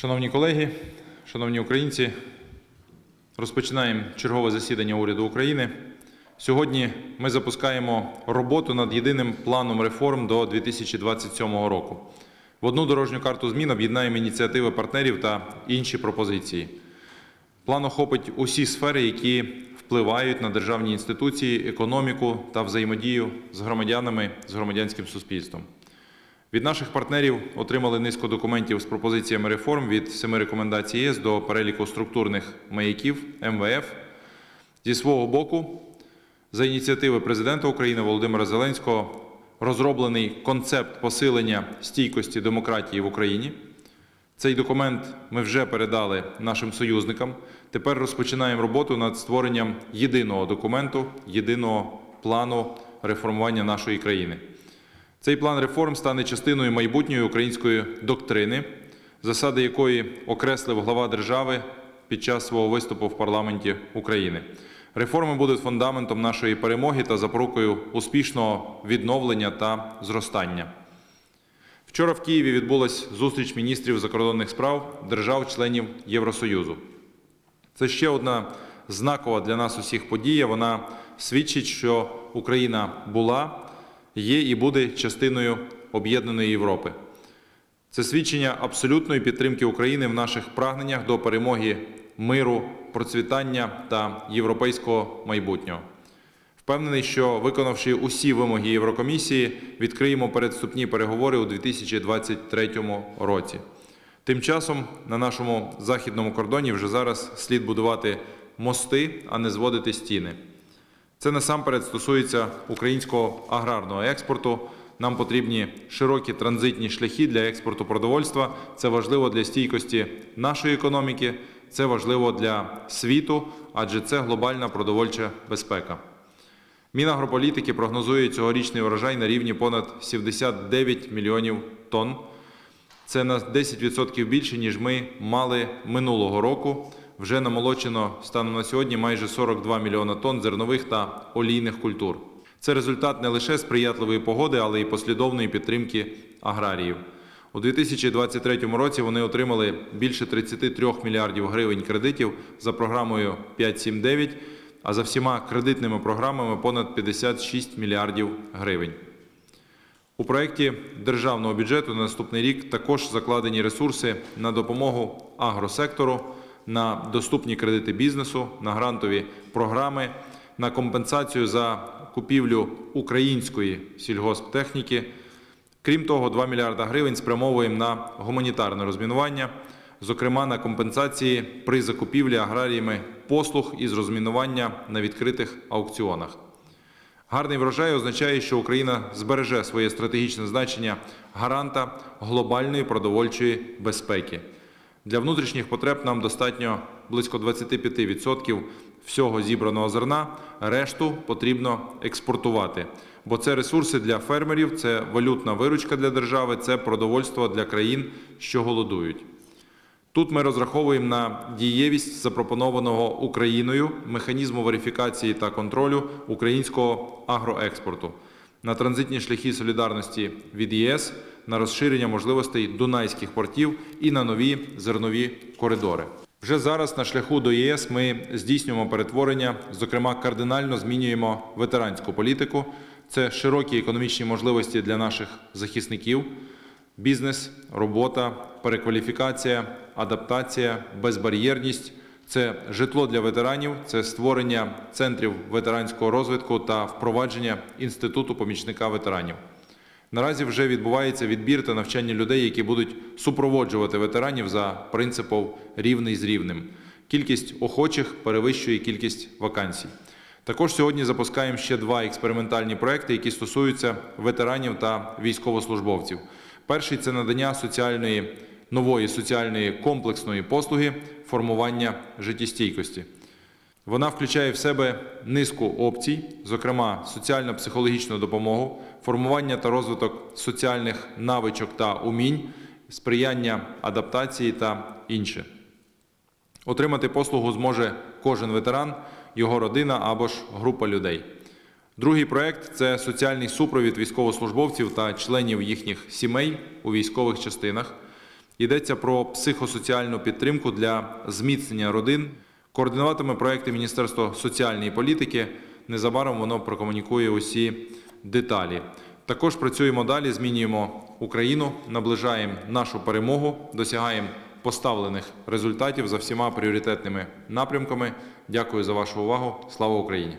Шановні колеги, шановні українці, розпочинаємо чергове засідання уряду України. Сьогодні ми запускаємо роботу над єдиним планом реформ до 2027 року. В одну дорожню карту змін об'єднаємо ініціативи партнерів та інші пропозиції. План охопить усі сфери, які впливають на державні інституції, економіку та взаємодію з громадянами, з громадянським суспільством. Від наших партнерів отримали низку документів з пропозиціями реформ від семи рекомендацій ЄС до переліку структурних маяків МВФ. Зі свого боку, за ініціативи президента України Володимира Зеленського розроблений концепт посилення стійкості демократії в Україні. Цей документ ми вже передали нашим союзникам. Тепер розпочинаємо роботу над створенням єдиного документу, єдиного плану реформування нашої країни. Цей план реформ стане частиною майбутньої української доктрини, засади якої окреслив глава держави під час свого виступу в парламенті України. Реформи будуть фундаментом нашої перемоги та запорукою успішного відновлення та зростання. Вчора в Києві відбулась зустріч міністрів закордонних справ держав-членів Євросоюзу. Це ще одна знакова для нас усіх подія. Вона свідчить, що Україна була, є і буде частиною об'єднаної Європи. Це свідчення абсолютної підтримки України в наших прагненнях до перемоги миру, процвітання та європейського майбутнього. Впевнений, що виконавши усі вимоги Єврокомісії, відкриємо передступні переговори у 2023 році. Тим часом на нашому західному кордоні вже зараз слід будувати мости, а не зводити стіни. Це насамперед стосується українського аграрного експорту. Нам потрібні широкі транзитні шляхи для експорту продовольства. Це важливо для стійкості нашої економіки, це важливо для світу, адже це глобальна продовольча безпека. Мінагрополітики прогнозує цьогорічний урожай на рівні понад 79 мільйонів тонн. Це на 10% більше, ніж ми мали минулого року. Вже намолочено станом на сьогодні майже 42 мільйона тонн зернових та олійних культур. Це результат не лише сприятливої погоди, але й послідовної підтримки аграріїв. У 2023 році вони отримали більше 33 мільярдів гривень кредитів за програмою 5.7.9, а за всіма кредитними програмами понад 56 мільярдів гривень. У проєкті державного бюджету на наступний рік також закладені ресурси на допомогу агросектору, на доступні кредити бізнесу, на грантові програми, на компенсацію за купівлю української сільгосптехніки. Крім того, 2 мільярда гривень спрямовуємо на гуманітарне розмінування, зокрема на компенсації при закупівлі аграріями послуг із розмінування на відкритих аукціонах. Гарний врожай означає, що Україна збереже своє стратегічне значення гаранта глобальної продовольчої безпеки. Для внутрішніх потреб нам достатньо близько 25% всього зібраного зерна, решту потрібно експортувати. Бо це ресурси для фермерів, це валютна виручка для держави, це продовольство для країн, що голодують. Тут ми розраховуємо на дієвість запропонованого Україною механізму верифікації та контролю українського агроекспорту, на транзитні шляхи солідарності від ЄС, на розширення можливостей дунайських портів і на нові зернові коридори. Вже зараз на шляху до ЄС ми здійснюємо перетворення, зокрема, кардинально змінюємо ветеранську політику. Це широкі економічні можливості для наших захисників бізнес, робота, перекваліфікація, адаптація, безбар'єрність. Це житло для ветеранів, це створення центрів ветеранського розвитку та впровадження інституту помічника ветеранів. Наразі вже відбувається відбір та навчання людей, які будуть супроводжувати ветеранів за принципом рівний з рівним. Кількість охочих перевищує кількість вакансій. Також сьогодні запускаємо ще два експериментальні проекти, які стосуються ветеранів та військовослужбовців. Перший це надання соціальної нової соціальної комплексної послуги формування життєстійкості. Вона включає в себе низку опцій, зокрема соціально-психологічну допомогу, формування та розвиток соціальних навичок та умінь, сприяння адаптації та інше. Отримати послугу зможе кожен ветеран, його родина або ж група людей. Другий проект це соціальний супровід військовослужбовців та членів їхніх сімей у військових частинах. Йдеться про психосоціальну підтримку для зміцнення родин. Координуватиме проекти Міністерства соціальної політики. Незабаром воно прокомунікує усі деталі. Також працюємо далі, змінюємо Україну, наближаємо нашу перемогу, досягаємо поставлених результатів за всіма пріоритетними напрямками. Дякую за вашу увагу. Слава Україні!